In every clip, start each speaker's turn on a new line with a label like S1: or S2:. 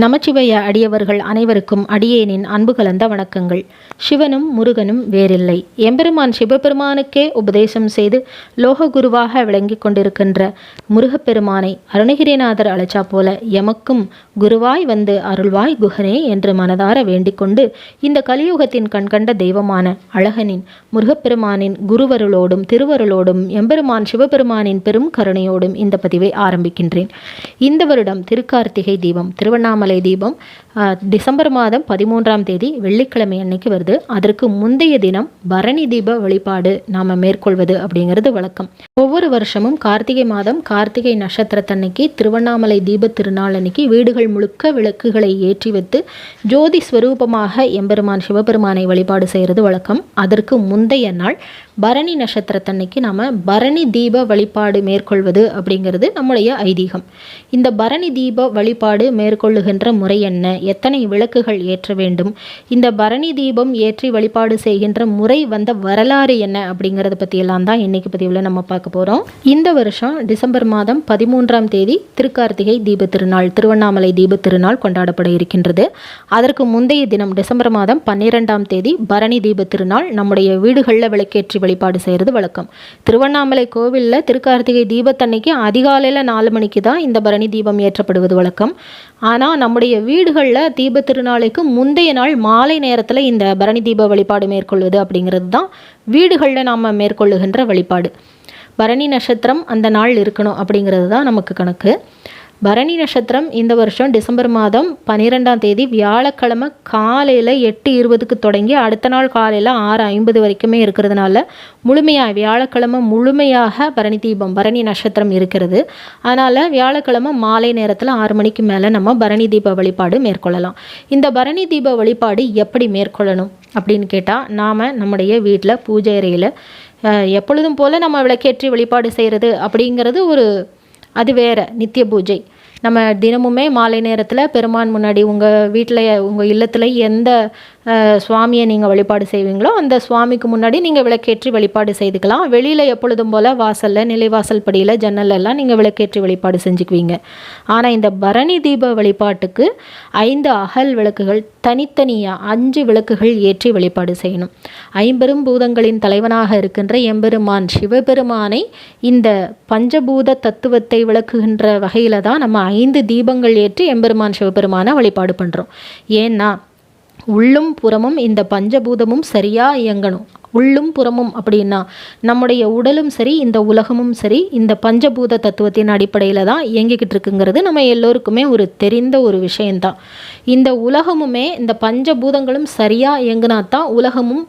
S1: நமச்சிவய அடியவர்கள் அனைவருக்கும் அடியேனின் அன்பு கலந்த வணக்கங்கள். சிவனும் முருகனும் வேறில்லை. எம்பெருமான் சிவபெருமானுக்கே உபதேசம் செய்து லோககுருவாக விளங்கி கொண்டிருக்கின்ற முருகப்பெருமானை அருணகிரிநாதர் அழைச்சா போல எமக்கும் குருவாய் வந்து அருள்வாய் குகனே என்று மனதார வேண்டிக்கொண்டு இந்த கலியுகத்தின் கண்கண்ட தெய்வமான அழகனின் முருகப்பெருமானின் குருவருளோடும் திருவருளோடும் எம்பெருமான் சிவபெருமானின் பெரும் கருணையோடும் இந்த பதிவை ஆரம்பிக்கின்றேன். இந்த வருடம் திருக்கார்த்திகை தீபம் திருவண்ணாமலை தீபம். டிசம்பர் மாதம் பதிமூன்றாம் தேதி வெள்ளிக்கிழமை அன்னைக்கு வருது. அதற்கு முந்தைய தினம் பரணி தீப வழிபாடு நாம் மேற்கொள்வது அப்படிங்கிறது வழக்கம். ஒவ்வொரு வருஷமும் கார்த்திகை மாதம் கார்த்திகை நட்சத்திரத்தன்னைக்கு திருவண்ணாமலை தீப திருநாள் அன்னைக்கு வீடுகள் முழுக்க விளக்குகளை ஏற்றி வைத்து ஜோதி ஸ்வரூபமாக எம்பெருமான் சிவபெருமானை வழிபாடு செய்கிறது வழக்கம். அதற்கு முந்தைய நாள் பரணி நட்சத்திரத்தன்னைக்கு நாம் பரணி தீப வழிபாடு மேற்கொள்வது அப்படிங்கிறது நம்முடைய ஐதீகம். இந்த பரணி தீப வழிபாடு மேற்கொள்ளுகின்ற முறை என்ன? எத்தனை விளக்குகள் ஏற்ற வேண்டும்? இந்த பரணி தீபம் ஏற்றி வழிபாடு செய்கின்ற முறை வந்த வரலாறு என்ன அப்படிங்கிறத பற்றியெல்லாம் தான் இன்னைக்கு பதிவில் நம்ம பார்க்க போகிறோம் இந்த வருஷம் டிசம்பர் மாதம் பதிமூன்றாம் தேதி திருக்கார்த்திகை தீப திருநாள் திருவண்ணாமலை தீப திருநாள் கொண்டாடப்பட இருக்கின்றது. அதற்கு முந்தைய தினம் டிசம்பர் மாதம் பன்னிரெண்டாம் தேதி பரணி தீப திருநாள் நம்முடைய வீடுகளில் விளக்கேற்றி வழிபாடு செய்கிறது வழக்கம். திருவண்ணாமலை கோவிலில் திருக்கார்த்திகை தீபத்தன்னைக்கு அதிகாலையில் நாலு மணிக்கு தான் இந்த பரணி தீபம் ஏற்றப்படுவது வழக்கம். ஆனால் நம்முடைய வீடுகளில் தீப திருநாளைக்கு முந்தைய நாள் மாலை நேரத்தில் இந்த பரணி தீப வழிபாடு மேற்கொள்வது அப்படிங்கிறது தான் வீடுகளில் நாம் மேற்கொள்ளுகின்ற வழிபாடு. பரணி நட்சத்திரம் அந்த நாள் இருக்கணும் அப்படிங்கிறது தான் நமக்கு கணக்கு. பரணி நட்சத்திரம் இந்த வருஷம் டிசம்பர் மாதம் பன்னிரெண்டாம் தேதி வியாழக்கிழமை காலையில் எட்டு இருபதுக்கு தொடங்கி அடுத்த நாள் காலையில் ஆறு ஐம்பது வரைக்குமே இருக்கிறதுனால முழுமையாக வியாழக்கிழமை முழுமையாக பரணி தீபம் பரணி நட்சத்திரம் இருக்கிறது. அதனால் வியாழக்கிழமை மாலை நேரத்தில் ஆறு மணிக்கு மேலே நம்ம பரணி தீப வழிபாடு மேற்கொள்ளலாம். இந்த பரணி தீப வழிபாடு எப்படி மேற்கொள்ளணும் அப்படின்னு கேட்டால் நாம் நம்முடைய வீட்டில் பூஜை அறையில் எப்பொழுதும் போல் நம்ம விளக்கேற்றி வழிபாடு செய்கிறது அப்படிங்கிறது ஒரு அது வேறு நித்திய பூஜை. நம்ம தினமுமே மாலை நேரத்தில் பெருமான் முன்னாடி உங்கள் வீட்டில் உங்கள் இல்லத்தில் எந்த சுவாமியை நீங்கள் வழிபாடு செய்வீங்களோ அந்த சுவாமிக்கு முன்னாடி நீங்கள் விளக்கேற்றி வழிபாடு செய்துக்கலாம். வெளியில் எப்பொழுதும் போல் வாசலில் நிலைவாசல் படியில் ஜன்னல்ல எல்லாம் நீங்கள் விளக்கேற்றி வழிபாடு செஞ்சுக்குவீங்க. ஆனால் இந்த பரணி தீப வழிபாட்டுக்கு ஐந்து அகல் விளக்குகள் தனித்தனியாக அஞ்சு விளக்குகள் ஏற்றி வழிபாடு செய்யணும். ஐம்பெரும் பூதங்களின் தலைவனாக இருக்கின்ற எம்பெருமான் சிவபெருமானை இந்த பஞ்சபூத தத்துவத்தை விளக்குகின்ற வகையில் தான் நம்ம ஐந்து தீபங்கள் ஏற்றி எம்பெருமான் சிவபெருமானை வழிபாடு பண்ணுறோம் ஏன்னா உள்ளும் புறமும் இந்த பஞ்சபூதமும் சரியாக இயங்கணும். உள்ளும் புறமும் அப்படின்னா நம்முடைய உடலும் சரி இந்த உலகமும் சரி இந்த பஞ்சபூத தத்துவத்தின் அடிப்படையில் தான் இயங்கிக்கிட்டு இருக்குங்கிறது நம்ம எல்லோருக்குமே ஒரு தெரிந்த ஒரு விஷயந்தான் இந்த உலகமுமே இந்த பஞ்சபூதங்களும் சரியாக இயங்கினா தான் உலகமும்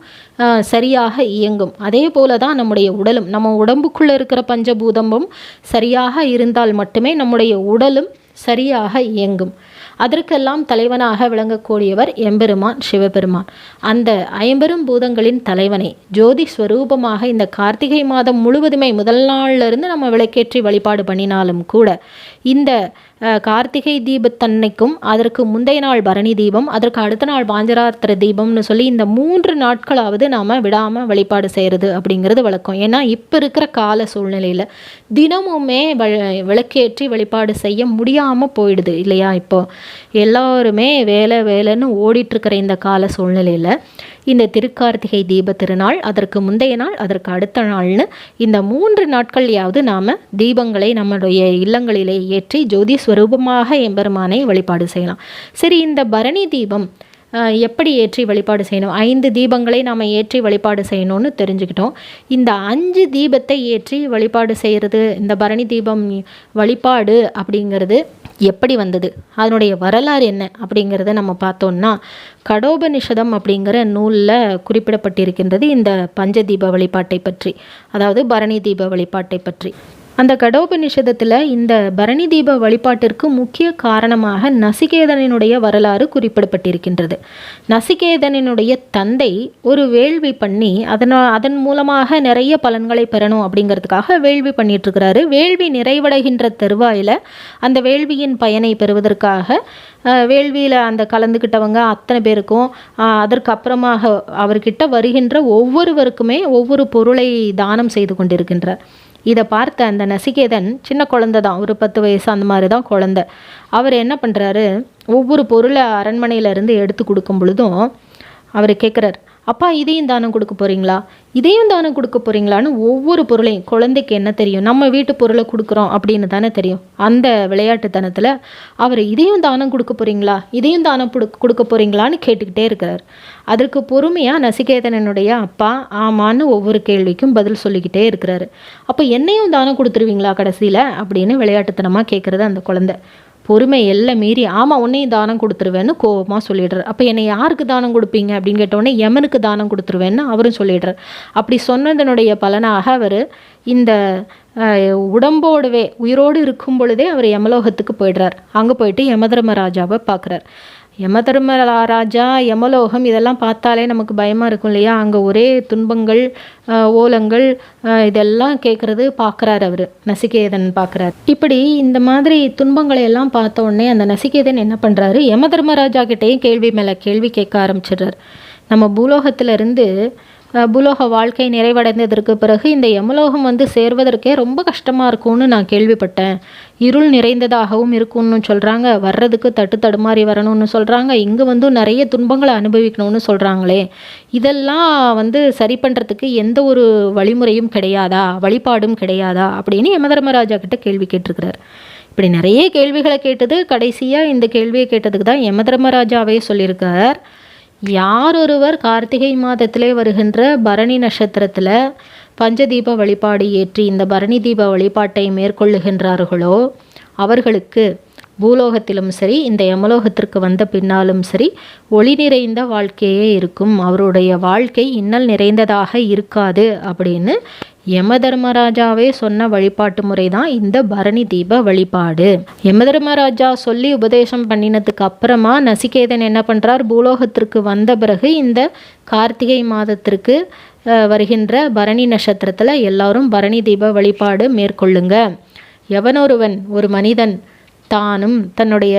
S1: சரியாக இயங்கும். அதே போல தான் நம்முடைய உடலும் நம்ம உடம்புக்குள்ளே இருக்கிற பஞ்சபூதமும் சரியாக இருந்தால் மட்டுமே நம்முடைய உடலும் சரியாக இயங்கும். அதற்கெல்லாம் தலைவனாக விளங்கக்கூடியவர் எம்பெருமான் சிவபெருமான். அந்த ஐம்பெரும் பூதங்களின் தலைவனை ஜோதி ஸ்வரூபமாக இந்த கார்த்திகை மாதம் முழுவதுமே முதல் நாள்ல இருந்து நம்ம விளக்கேற்றி வழிபாடு பண்ணினாலும் கூட இந்த கார்த்திகை தீபத்தன்னைக்கும் அதற்கு முந்தைய நாள் பரணி தீபம் அதற்கு அடுத்த நாள் பாஞ்சராத்திர தீபம்னு சொல்லி இந்த மூன்று நாட்களாவது நாம் விடாமல் வழிபாடு செய்கிறது அப்படிங்கிறது வழக்கம். ஏன்னா இப்போ இருக்கிற கால சூழ்நிலையில் தினமுமே வ- விளக்கேற்றி வழிபாடு செய்ய முடியாமல் போயிடுது இல்லையா? இப்போ எல்லாருமே வேலை வேலைன்னு ஓடிட்டுருக்கிற இந்த கால சூழ்நிலையில் இந்த திருக்கார்த்திகை தீப திருநாள் அதற்கு முந்தைய நாள் அதற்கு அடுத்த நாள்னு இந்த மூன்று நாட்கள்லையாவது நாம் தீபங்களை நம்முடைய இல்லங்களிலே ஏற்றி ஜோதி ஸ்வரூபமாக எம்பெருமானை வழிபாடு செய்யலாம். சரி இந்த பரணி தீபம் எப்படி ஏற்றி வழிபாடு செய்யணும்? ஐந்து தீபங்களை நாம் ஏற்றி வழிபாடு செய்யணும்னு தெரிஞ்சுக்கிட்டோம். இந்த அஞ்சு தீபத்தை ஏற்றி வழிபாடு செய்கிறது இந்த பரணி தீபம் வழிபாடு அப்படிங்கிறது எப்படி வந்தது? அதனுடைய வரலாறு என்ன? அப்படிங்கிறத நம்ம பார்த்தோம்னா கடோபனிஷதம் அப்படிங்கிற நூலில் குறிப்பிடப்பட்டிருக்கின்றது இந்த பஞ்சதீப வழிபாட்டை பற்றி அதாவது பரணி தீப வழிபாட்டை பற்றி. அந்த கடோபநிஷதத்தில் இந்த பரணி தீப வழிபாட்டிற்கு முக்கிய காரணமாக நசிகேதனினுடைய வரலாறு குறிப்பிடப்பட்டிருக்கின்றது. நசிகேதனினுடைய தந்தை ஒரு வேள்வி பண்ணி அதனால் அதன் மூலமாக நிறைய பலன்களை பெறணும் அப்படிங்கிறதுக்காக வேள்வி பண்ணிட்டுருக்கிறாரு. வேள்வி நிறைவடைகின்ற தருவாயில் அந்த வேள்வியின் பயனை பெறுவதற்காக வேள்வியில் அந்த கலந்துக்கிட்டவங்க அத்தனை பேருக்கும் அதற்கப்புறமாக அதற்கு அப்புறமாக அவர்கிட்ட வருகின்ற ஒவ்வொருவருக்குமே ஒவ்வொரு பொருளை தானம் செய்து கொண்டிருக்கின்றார். இதை பார்த்த அந்த நசிகேதன் சின்ன குழந்தை தான் ஒரு பத்து வயசு அந்த மாதிரி தான் குழந்தை. அவர் என்ன பண்ணுறாரு ஒவ்வொரு பொருளை அரண்மனையிலேருந்து எடுத்து கொடுக்கும் பொழுதும் அவர் கேட்குறார் அப்பா இதையும் தானம் கொடுக்க போகிறீங்களா இதையும் தானம் கொடுக்க போகிறீங்களான்னு ஒவ்வொரு பொருளையும் குழந்தைக்கு என்ன தெரியும்? நம்ம வீட்டு பொருளை கொடுக்குறோம் அப்படின்னு தானே தெரியும். அந்த விளையாட்டுத்தனத்தில் அவர் இதையும் தானம் கொடுக்க போகிறீங்களா இதையும் தானம் கொடுக்க போகிறீங்களான்னு கேட்டுக்கிட்டே இருக்கிறார் அதற்கு பொறுமையாக நசிகேதனனுடைய அப்பா ஆமான்னு ஒவ்வொரு கேள்விக்கும் பதில் சொல்லிக்கிட்டே இருக்கிறாரு. அப்போ என்னையும் தானம் கொடுத்துருவீங்களா கடைசியில்? அப்படின்னு விளையாட்டுத்தனமாக கேட்குறது அந்த குழந்தை. பொறுமை எல்லாம் மீறி ஆமாம் உன்னையும் தானம் கொடுத்துருவேன்னு கோபமாக சொல்லிடுறார். அப்போ என்னை யாருக்கு தானம் கொடுப்பீங்க? அப்படின்னு கேட்டோடனே யமனுக்கு தானம் கொடுத்துருவேன்னு அவரும் சொல்லிடுறார். அப்படி சொன்னதனுடைய பலனாக அவர் இந்த உடம்போடவே உயிரோடு இருக்கும் பொழுதே அவர் யமலோகத்துக்கு போயிடுறார். அங்கே போயிட்டு யமதர்மராஜாவை பார்க்குறார். யமதர்ம ராஜா யமலோகம் இதெல்லாம் பார்த்தாலே நமக்கு பயமாக இருக்கும் இல்லையா? அங்கே ஒரே துன்பங்கள் ஓலங்கள் இதெல்லாம் கேட்குறது பார்க்குறாரு அவர். நசிகேதன் பார்க்குறாரு. இப்படி இந்த மாதிரி துன்பங்களை எல்லாம் பார்த்த உடனே அந்த நசிகேதன் என்ன பண்ணுறாரு யமதர்மராஜா கிட்டேயும் கேள்வி மேலே கேள்வி கேட்க ஆரம்பிச்சிடுறார். நம்ம பூலோகத்திலிருந்து பூலோக வாழ்க்கை நிறைவடைந்ததற்கு பிறகு இந்த யமலோகம் வந்து சேர்வதற்கே ரொம்ப கஷ்டமாக இருக்கும்னு நான் கேள்விப்பட்டேன். இருள் நிறைந்ததாகவும் இருக்கும்னு சொல்கிறாங்க வர்றதுக்கு தட்டு தடுமாறி வரணும்னு சொல்கிறாங்க இங்கே வந்து நிறைய துன்பங்களை அனுபவிக்கணும்னு சொல்கிறாங்களே இதெல்லாம் வந்து சரி பண்ணுறதுக்கு எந்த ஒரு வழிமுறையும் கிடையாதா? வழிபாடும் கிடையாதா? அப்படின்னு யமதர்மராஜா கிட்ட கேள்வி கேட்டிருக்கிறார். இப்படி நிறைய கேள்விகளை கேட்டது கடைசியாக இந்த கேள்வியை கேட்டதுக்கு தான் யமதர்மராஜாவே சொல்லியிருக்கார். யார் ஒருவர் கார்த்திகை மாதத்திலே வருகின்ற பரணி நட்சத்திரத்தில் பஞ்சதீப வழிபாடு ஏற்றி இந்த பரணி தீப வழிபாட்டை மேற்கொள்ளுகின்றார்களோ அவர்களுக்கு பூலோகத்திலும் சரி இந்த யமலோகத்திற்கு வந்த பின்னாலும் சரி ஒளி நிறைந்த வாழ்க்கையே இருக்கும். அவருடைய வாழ்க்கை இன்னல் நிறைந்ததாக இருக்காது அப்படின்னு யமதர்மராஜாவே சொன்ன வழிபாட்டு முறை தான் இந்த பரணி தீப வழிபாடு. யமதர்மராஜா சொல்லி உபதேசம் பண்ணினதுக்கு அப்புறமா நசிகேதன் என்ன பண்ணுறார் பூலோகத்திற்கு வந்த பிறகு இந்த கார்த்திகை மாதத்திற்கு வருகின்ற பரணி நட்சத்திரத்தில் எல்லாரும் பரணி தீப வழிபாடு மேற்கொள்ளுங்க. எவனொருவன் ஒரு மனிதன் தானும் தன்னுடைய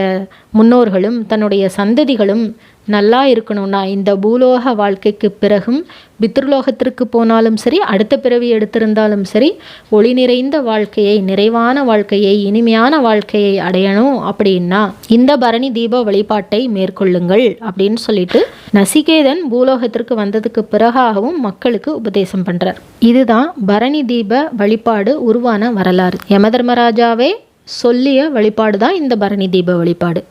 S1: முன்னோர்களும் தன்னுடைய சந்ததிகளும் நல்லா இருக்கணும்னா இந்த பூலோக வாழ்க்கைக்கு பிறகும் பித்ருலோகத்திற்கு போனாலும் சரி அடுத்த பிறவி எடுத்திருந்தாலும் சரி ஒளி நிறைந்த வாழ்க்கையை நிறைவான வாழ்க்கையை இனிமையான வாழ்க்கையை அடையணும் அப்படின்னா இந்த பரணி தீப வழிபாட்டை மேற்கொள்ளுங்கள் அப்படின்னு சொல்லிட்டு நசிகேதன் பூலோகத்திற்கு வந்ததுக்கு பிறகாகவும் மக்களுக்கு உபதேசம் பண்ணுறார் இதுதான் பரணி தீப வழிபாடு உருவான வரலாறு. யமதர்மராஜாவே சொல்லிய வழிபாடு தான் இந்த பரணி தீப வழிபாடு.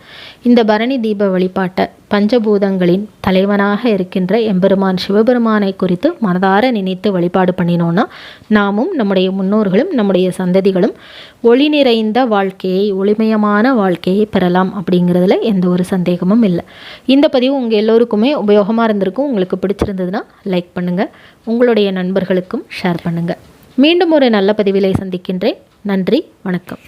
S1: இந்த பரணி தீப வழிபாட்டை பஞ்சபூதங்களின் தலைவனாக இருக்கின்ற எம்பெருமான் சிவபெருமானை குறித்து மனதார நினைத்து வழிபாடு பண்ணினோன்னா நாமும் நம்முடைய முன்னோர்களும் நம்முடைய சந்ததிகளும் ஒளி நிறைந்த வாழ்க்கையை ஒளிமயமான வாழ்க்கையை பெறலாம் அப்படிங்கிறதுல எந்த ஒரு சந்தேகமும் இல்லை. இந்த பதிவு உங்கள் எல்லோருக்குமே உபயோகமாக இருந்திருக்கும். உங்களுக்கு பிடிச்சிருந்ததுன்னா லைக் பண்ணுங்கள் உங்களுடைய நண்பர்களுக்கும் ஷேர் பண்ணுங்கள் மீண்டும் ஒரு நல்ல பதிவிலை சந்திக்கின்றேன். நன்றி வணக்கம்.